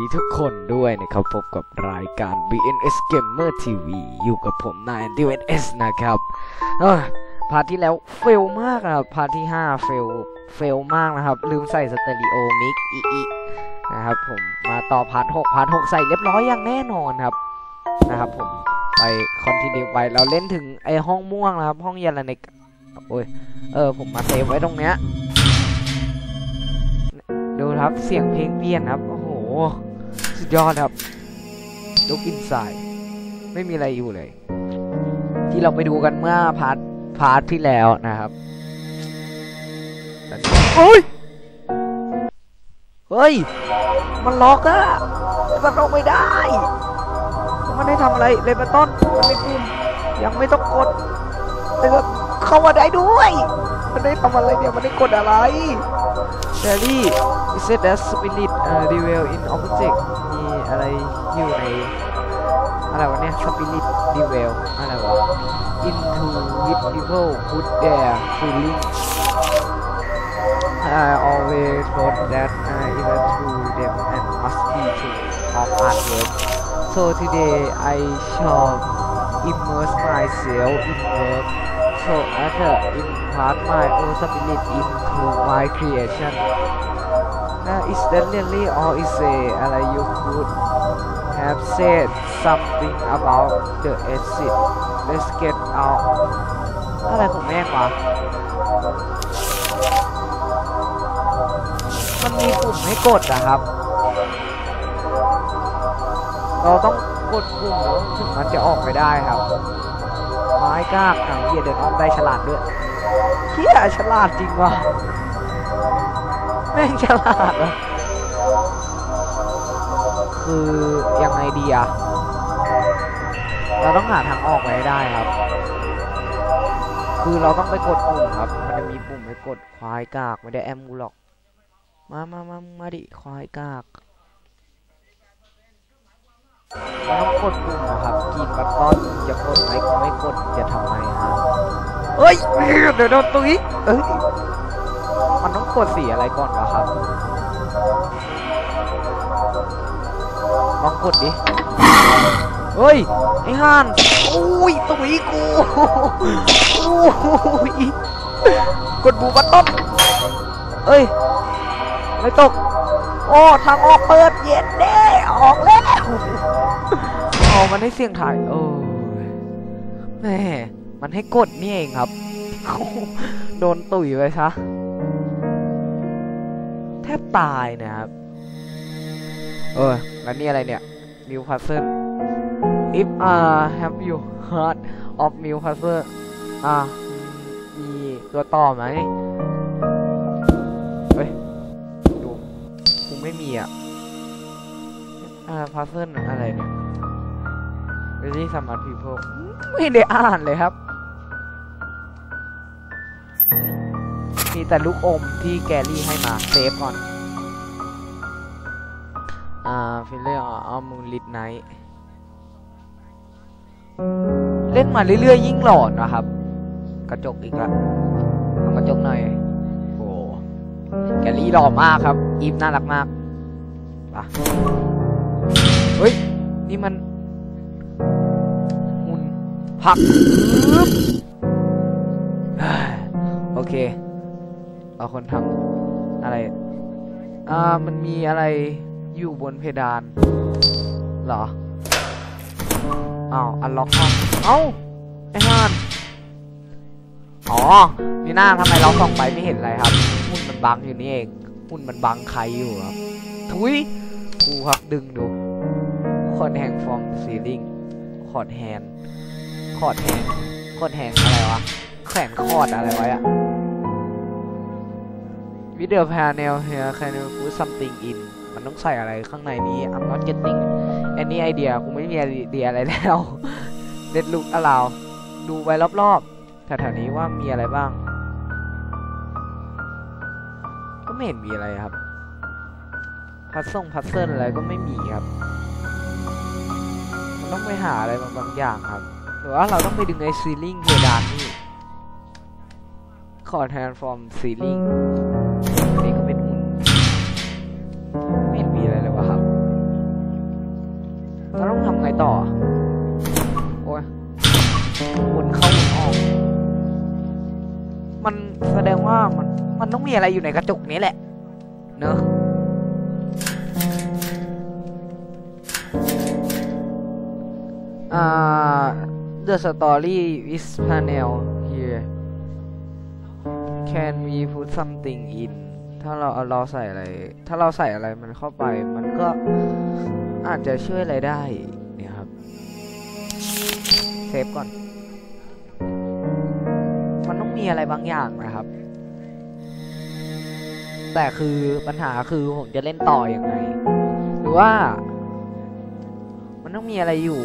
ดีทุกคนด้วยนะครับ พบกับรายการ BNS Gamer TV อยู่กับผมนาย DNS นะครับเอ้ยพาร์ทที่แล้วเฟลมากอะพาร์ทที่ 5 เฟลเฟลมากนะครับ ลืมใส่สเตอริโอมิกอีอีนะครับผมมาต่อพาร์ท6พาร์ท6ใส่เรียบร้อยอย่างแน่นอนครับนะครับผมไปคอนติเนียไปเราเล่นถึงไอห้องม่วงนะครับ ห้องเยลเนกโอ้ยเออผมมาเซฟไว้ตรงเนี้ยดูครับเสียงเพลงเปลี่ยนครับ โอ้โห สุดยอดครับลุกอินไซด์ไม่มีอะไรอยู่เลย ที่เราไปดูกันเมื่อพาร์ทพาร์ทที่แล้วนะครับโอ้ยเฮ้ย มันล็อกอะมันล็อกไม่ได้มันได้ทำอะไรเลยมาต้นมันไม่กุมยังไม่ต้องกดแต่ก็เข้ามาได้ด้วย มันได้ทำอะไรเนี่ยมันได้กดอะไรเดลี่ is it a spirit uh, reveal in object อะไรอยู่ใน อะไรวะเนี่ย spirit reveal อะไรวะ into with people put their feeling I always thought that uh, even to them and must be true of artwork so today I shall immerse myself in work so as to impart my own spirit into my creation Uh, is that really or is it อะไร you could have said something about the exit let's get out อะไรของแม่งวะมันมีปุ่มให้กดนะครับ เราต้องกดปุ่มแล้วถึงมันจะออกไปได้ครับ ไม้กล้าหนังเฮียเดินออกได้ฉลาดด้วยเฮียฉลาดจริงว่ะ ม่งฉลาดว่ะคือยังไงดีอะเราต้องหาทางออกไปให้ได้ครับ คือเราต้องไปกดปุ่มครับ มันจะมีปุ่มให้กดควายกากไม่ได้แอมกูหรอก มามามามาดิควายกากเราต้องกดปุ่มนะครับกินบัตตอนจะกดไหมกูไม่กดจะทำไมฮะเฮ้ยเดี๋ยวโดนตุ้ยเอ้ย มันต้องกดสีอะไรก่อนวะครับลองกดดิ เฮ้ย ไอ้ห่านโอ้ยตุ้ยกูโอ้ยกดบูบัตต้นเอ้ย ไม่ตก โอ้ ทางออกเปิดเย็นเด้ออกแล้วอ๋อมันให้เสียงถ่าย โอ้แม่ มันให้กดนี่เองครับ โดนตุ๋ยไปซะ แทบตายนะครับ เออ แล้วนี่อะไรเนี่ย New Puzzle if uh have you heard of New Puzzle อ่า มีตัวต่อไหมเฮ้ย ดูกูไม่มีอะ อ่า Puzzle อะไรเนี่ย Really smart people ไม่ได้อ่านเลยครับ มีแต่ลูกอมที่แกรี่ให้มาเซฟก่อน อ่าฟิลเลอร์เอามูลิดไนท์เล่นมาเรื่อยๆ ยิ่งหลอนนะครับ กระจกอีกละเอากระจกหน่อยโอ้แกลี่หล่อมากครับ อีฟน่ารักมากปะเฮ้ย นี่มันหุ่นผักปึ๊บเฮ้ยโอเค เอาคนทำอะไร อ่า มันมีอะไรอยู่บนเพดาน เหรอ อ้าว อันล็อกห้อง เอ้า ไอ้ห่าน อ๋อ นี่หน้าทำไมเราส่องไปไม่เห็นอะไรครับ หุ่นมันบังอยู่นี่เอง หุ่นมันบังใครอยู่ครับ ทุยครูครับดึงดูคอดแฮงฟอร์มซีลิงคอดแฮนคอดแฮงคอดแฮงอะไรวะ แขวนคอร์ดอะไรไว้อะ วิดีโอพาเนล here can you put something in มันต้องใส่อะไรข้างในนี้ I'm not getting any idea กูไม่มีไอเดียอะไรแล้ว Let look around ดูไปรอบๆแถวๆนี้ว่ามีอะไรบ้าง ก็ไม่เห็นมีอะไรครับ พัซส่งพัซเซิลอะไรก็ไม่มีครับ มันต้องไปหาอะไรบางอย่างครับ หรือว่าเราต้องไปดึงไอซีลิงเพดานนี่ ขอ transform ceiling มันแสดงว่ามันมันต้องมีอะไรอยู่ในกระจกนี้แหละ เนอะอ่า the story is panel here can we put something in ถ้าเราเอาเราใส่อะไร ถ้าเราใส่อะไรมันเข้าไป มันก็อาจจะช่วยอะไรได้เนี่ยครับ เซฟก่อน มีอะไรบางอย่างนะครับ แต่คือปัญหาคือผมจะเล่นต่ออยังไง หรือว่า มันต้องมีอะไรอยู่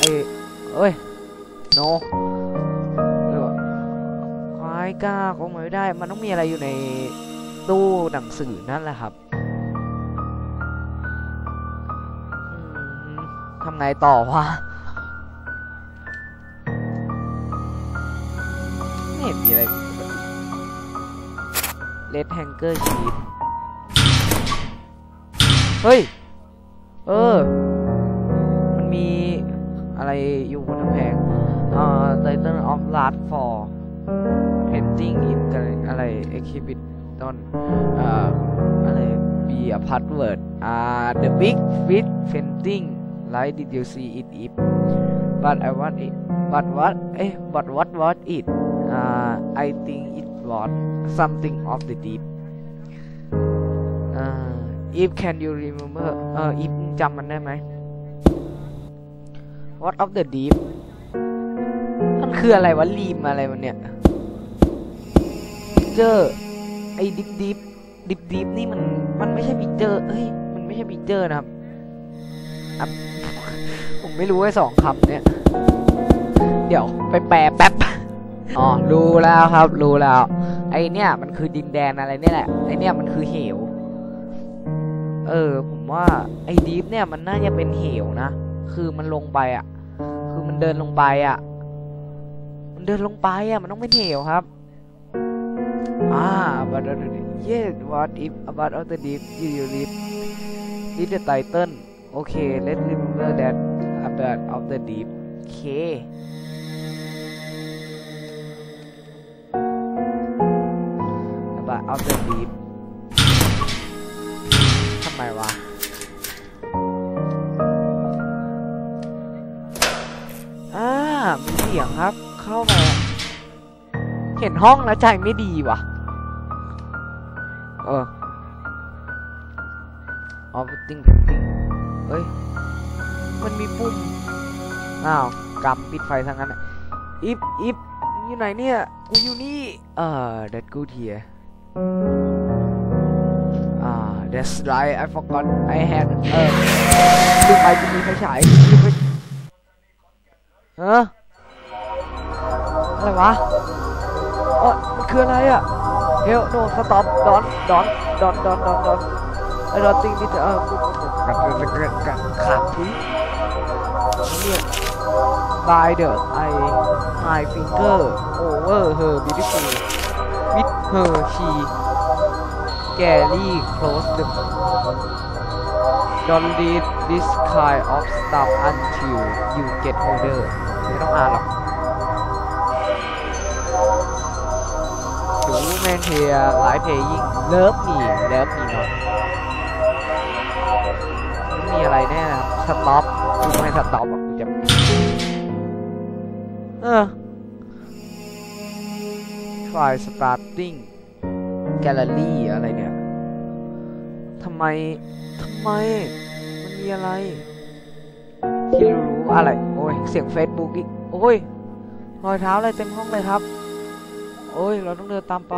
เอ้ยเอ้ยโนหรือว่าควายกล้าคงไม่ได้ มันต้องมีอะไรอยู่ในตู้หนังสือนั่นแหละครับทำไงต่อวะ Red Hanger Sheet เฮ้ย เออ มันมีอะไรอยู่บนกำแพงอ่า Title of Last for Painting in อะไร Exhibit ต้นอ่า อะไร be a password อ่า the big fish painting like did you see it if but I want it but what เอ๊ะ but what was it อ่า I think it was something of the deep อ่า if can you remember เออ if จำมันได้ไหม what of the deep มันคืออะไรวะรีมอะไรมันเนี่ยเจอไอ้ดิบดิบดิบดิบนี่มันมันไม่ใช่พิเจอร์เฮ้ยมันไม่ใช่พิเจอร์นะครับผมไม่รู้ไอ้สองคำเนี่ย เดี๋ยวไปแปลแป๊บ อ๋อรู้แล้วครับ รู้แล้ว ไอเนี่ย มันคือดินแดนอะไรเนี่ยแหละ ไอเนี่ยมันคือเหว เออ ผมว่าไอดีฟเนี่ยมันน่าจะเป็นเหวนะ คือมันลงไปอะ คือมันเดินลงไปอะ มันเดินลงไปอะ มันต้องเป็นเหวครับอ่า but the yes what if about the deep you you read read the title okay let's remember that about of the deep okay about of the deep ทำไมวะ อ่า มีเสียงครับ เข้าไป เห็นห้องแล้วใจไม่ดีว่ะเอออ๋อติ้งติ้งเฮ้ย มันมีปุ่ม อ้าวกำปิดไฟทางนั้นอะอิฟอิฟอยู่ไหนเนี่ย กูอยู่นี่ เออ that good here อ่า that's right I forgot I had เออลืมไปจะมีไฟฉายลืมไปเออะไรวะเออมันคืออะไรอะ Hell no stop don't don't don't don't don't don't I don't think this เออกูกัดกัดกัดกัดขาดทุยเนี่ย by the I high finger over her beautiful with her she Gary close the don't read this kind of stuff until you get older ไม่ต้องอ่านหรอกดูแมนเทียไลฟ์เพลยิงเลิฟมีเลิฟมีเนาะมีอะไรแน่นะครับสต็อปกูไม่สต็อปอะกูจะ เออ try starting gallery อะไรเนี่ยทำไมทำไม มันมีอะไร ที่รู้อะไร โอ้ย เสียง Facebook อีก โอ้ย รอยเท้าอะไรเต็มห้องเลยครับ โอ้ย เราต้องเดินตามไป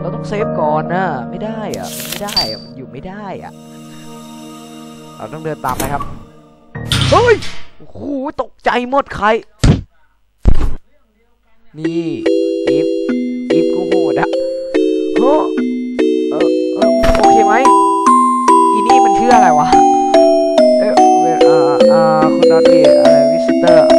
เราต้องเซฟก่อนนะ ไม่ได้อะไม่ได้อะมันอยู่ไม่ได้อะเราต้องเดินตามไปครับ เฮ้ย โอ้โห ตกใจหมดใคร นี่อีฟ อีฟกูโหดอะเฮ้อเออเออโอเคไหมอีนี่มันชื่ออะไรวะ เอ๊ะเวลอ่าอ่าคุณนอตเดอะไรวิสเตอร์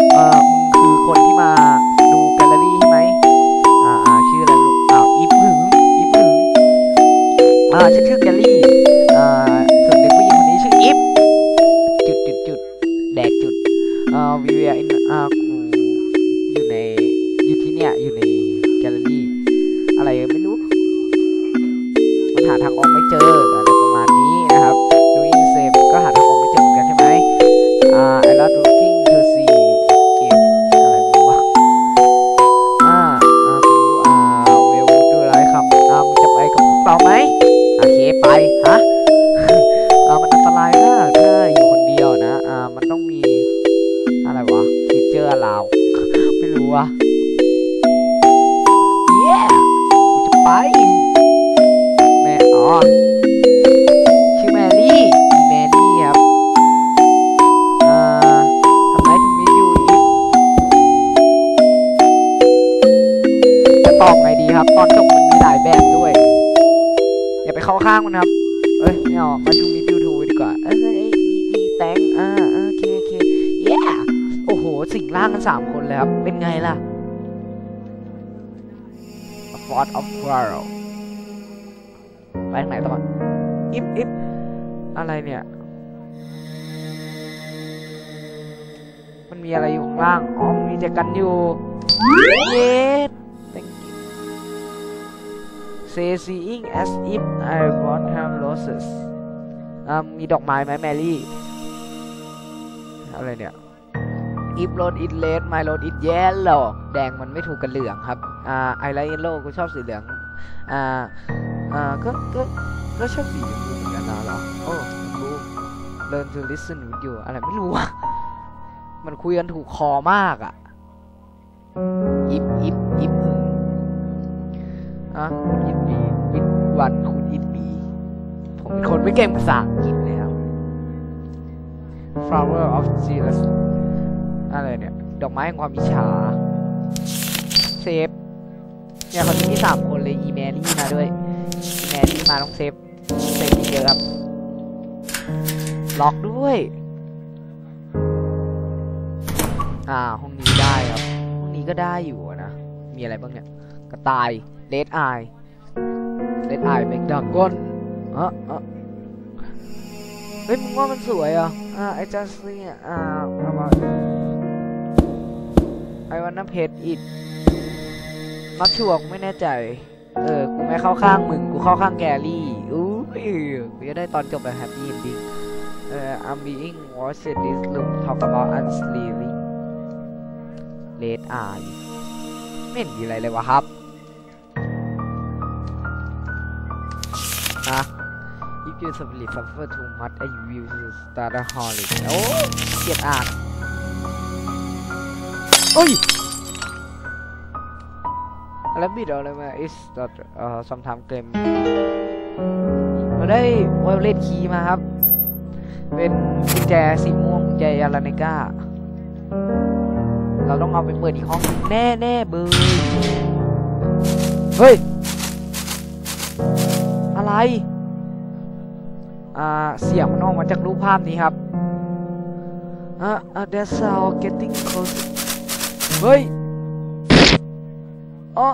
วะเย้จะไป แม่อ๋อชื่อแมรี่แมรี่ครับอ่าทำไมถึงมีอยู่อีกจะตอบไงดีครับ ตอนจบมันมีหลายแบบด้วย อย่าไปเข้าข้างมันครับ สิงร่างกันสามคนเลยครับ เป็นไงล่ะ A Fort of Quarrel ไปทางไหนต่ออิฟอิฟอะไรเนี่ย มันมีอะไรอยู่ข้างล่าง อ๋อ มีแต่กันอยู่ เย็ด thank you say seeing as if I brought him roses อ่ามีดอกไม้ไหมแมรี่ อะไรเนี่ย if road it red my road it yellow แดงมันไม่ถูกกับเหลืองครับ อ่า I like yellow กูชอบสีเหลือง อ่า อ่า ก็ ก็ก็ชอบสีชมพูเหมือนกันนะเหรอ โอ้รู้ learn to listen with you อะไรไม่รู้อะมันคุยกันถูกคอมากอะ if if if อะคุณอินบีวิดวันคุณอินบีผมเป็นคนไม่เก่งภาษาอังกฤษเลยครับ flower of Jesus อะไรเนี่ย ดอกไม้แห่งความอิจฉา เซฟ เนี่ยคนนี้มีสามคนเลย อีแมรี่มาด้วย อีแมรี่มาต้องเซฟ เซฟเยอะครับ ล็อกด้วย อ่า ห้องนี้ได้ครับ ห้องนี้ก็ได้อยู่นะ มีอะไรบ้างเนี่ย กระต่าย เลดไอเลดไอแมกดากอนเออเออเฮ้ยมึงว่ามันสวยอะอ่าไอจัสซี่อ่าเอามา ไอวันน้ำเพชรอิดมักชวกไม่แน่ใจ เออ กูไม่เข้าข้างมึง กูเข้าข้างแกรี่อู้ยกูจะได้ตอนจบแบบแฮปปี้เอนดิ้งเอ่อ I'm being watched this room talk about unsleeving red eye ไม่เห็นมีอะไรเลยวะครับฮะ If you simply suffer too much I will start a holic โอ้เกลียดอ่าน เอ้ยแล้วบิดเอาอะไรมา is that เอ่อ sometimes game เราได้ violet key มาครับ เป็นกุญแจสีม่วงกุญแจยาลาเนก้า เราต้องเอาไปเปิดอีกห้องแน่แน่เบอร์เฮ้ย อะไร อ่า เสียงมันออกมาจากรูปภาพนี้ครับอ่าอ่า that's how getting close เฮ้ยอ๋อ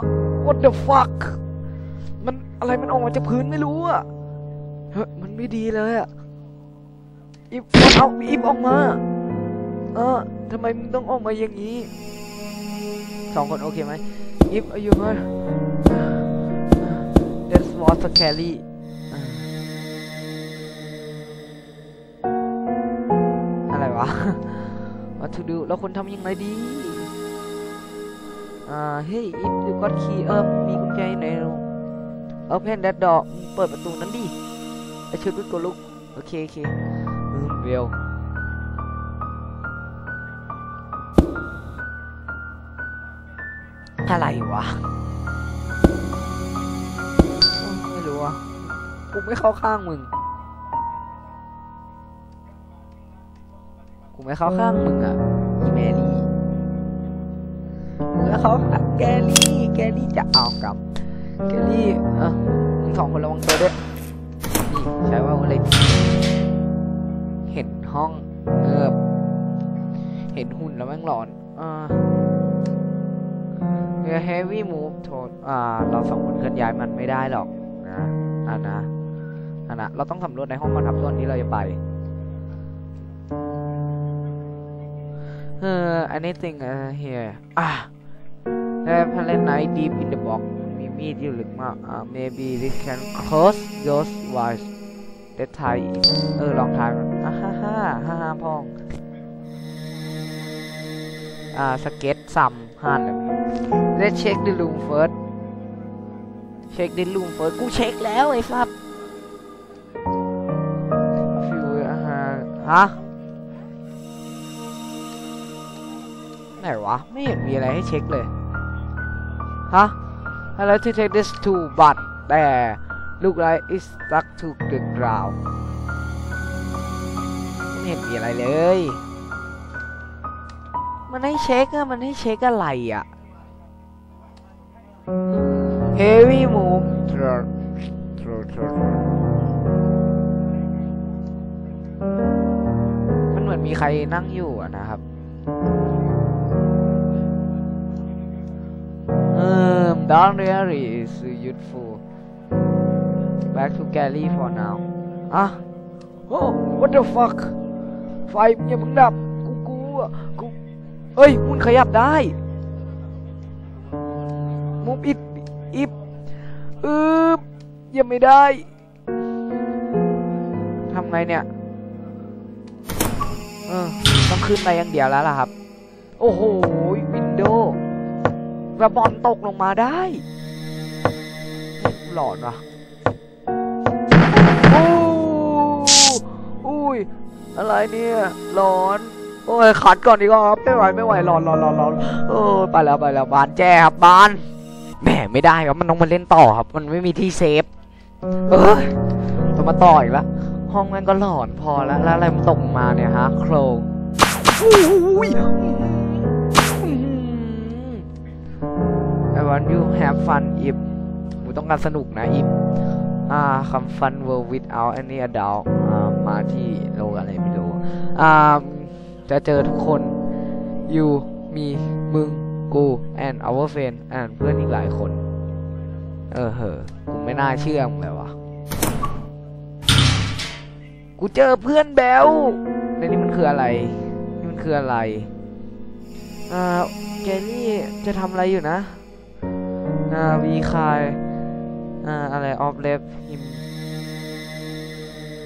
what the fuck มันอะไรมันออกมาจากพื้นไม่รู้อะเฮ้ย มันไม่ดีเลยอะอิฟเอาอิฟออกมา เออทำไมมึงต้องออกมาอย่างนี้ สองคนโอเคไหม if you heard that was scary อะไรวะ What to do แล้วคนทำยังไงดี เฮ้ย if you got key เออมีกุญแจอยู่ไหนลูก open that door เปิดประตูนั้นดิไอชุดวิกลุกโอเคโอเคเวลอะไรวะ ไม่รู้อะกูไม่เข้าข้างมึง กูไม่เข้าข้างมึงอะอีแมรี่ แล้วเขาแกรี่แกรี่จะเอากลับแกรี่เออมึงสองคนระวังตัวด้วยนี่ใช้ว่าอะไรเห็นห้องเงือบเห็นหุ่นแล้วแม่งหลอนอ่าเรือ heavy move โทษอ่า เราสองคนเคลื่อนย้ายมันไม่ได้หรอกนะอ่านะอ่านะ เราต้องสำรวจในห้องมันครับส่วนนี้เราจะไป เออ anything uh, here อะ There planet night deep in the box มีมีดอยู่ลึกมากอ่า maybe this can close those wires that tie it เออลองทายมันอะฮ่าฮ่าฮ่าฮ่าพองอ่าสเก็ตซัมฮัน Let's check the room first เช็ค the room first กูเช็คแล้วไอ้ฟับฟิวอ่าฮะไหนวะ ไม่เห็นมีอะไรให้เช็คเลย ฮะ I like to take this too but แต่ look like it's stuck to the ground ไม่เห็นมีอะไรเลย มันให้เช็คอะมันให้เช็คอะไรอะ heavy move มันเหมือนมีใครนั่งอยู่อะนะครับ don't really is useful back to galley for now อะโอ้ what the fuck ไฟอย่ามึงดับกูกูอะกูเอ้ยมันขยับได้มุมอิดอิบอืบยังไม่ได้ทำไงเนี่ยเออต้องขึ้นไปอย่างเดียวแล้วล่ะครับ โอ้โหวินโดว์ ระบอลตกลงมาได้ หลอนวะโอ้อุ้ย อะไรเนี่ยร้อน โอ้ยขัดก่อนดีกว่าครับ ไม่ไหวไม่ไหวร้อนร้อนร้อนร้อนโอ้ยไปแล้วไปแล้วบานแจ้ครับบานแหมไม่ได้ครับมันต้องมาเล่นต่อครับ มันไม่มีที่เซฟ เอ้ยต้องมาต่ออีกแล้วห้องแม่งก็หลอนพอแล้วแล้วอะไรมันตกมาเนี่ยฮะ โครง I want you have fun if กูต้องการสนุกนะ if อ่าคำ fun world without any adult อ่ามาที่โลกอะไรไม่รู้อ่าจะเจอทุกคน you มีมึงกู and our friend and เพื่อนอีกหลายคน เออเหอะกูไม่น่าเชื่อมึงเลยวะกูเจอเพื่อนแบลในนี้มันคืออะไร นี่มันคืออะไร อ่าเจนี่จะทำอะไรอยู่นะ อ่าวีคายอ่าอะไรออฟเลฟฮิม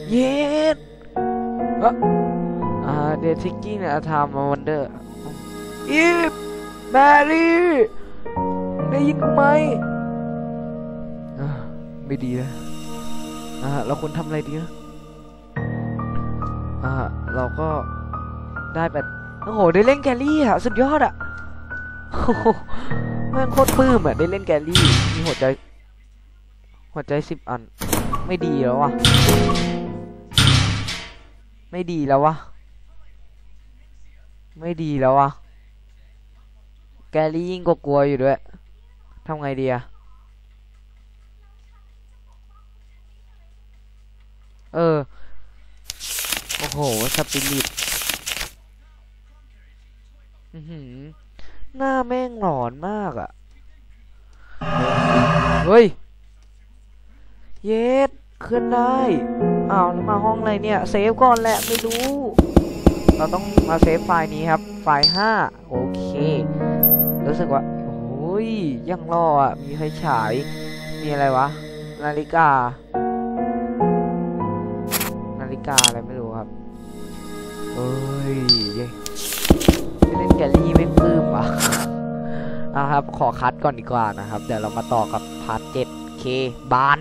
เย็ดอ่ออ่าเดทิกกี้เนี่ยทำมาวันเดอร์อีฟแมรี่ได้ยินกูไหมอ่าไม่ดีนะอ่าเราควรทำอะไรดีนะอ่าเราก็ได้แบบโอ้โห ได้เล่นแกลลี่อะสุดยอดอะ แม่งโคตรปลื้มอะได้เล่นแกลลี่ มีหัวใจ หัวใจสิบอัน ไม่ดีแล้ววะไม่ดีแล้ววะไม่ดีแล้ววะแกลลี่ยิ่งกกลัวอยู่ด้วยทำไงดีอะเออ โอ้โห สปิริต อื้อหือ หน้าแม่งหลอนมากอะ่ะ เฮ้ย เย็ดขึ้นได้อ้าวแล้วมาห้องอะไรเนี่ย เซฟก่อนแหละไม่รู้ เราต้องมาเซฟไฟล์นี้ครับ ไฟล์ห้าโอเค รู้สึกว่าโอ้ยยังรออะ มีไฟฉาย มีอะไรวะ นาฬิกา นาฬิกาอะไรไม่รู้ครับเอ้ย เล่นแกลลี่ไม่ปื้มอะนะครับ ขอคัดก่อนดีกว่านะครับ เดี๋ยวเรามาต่อกับพาร์ท 7K บาน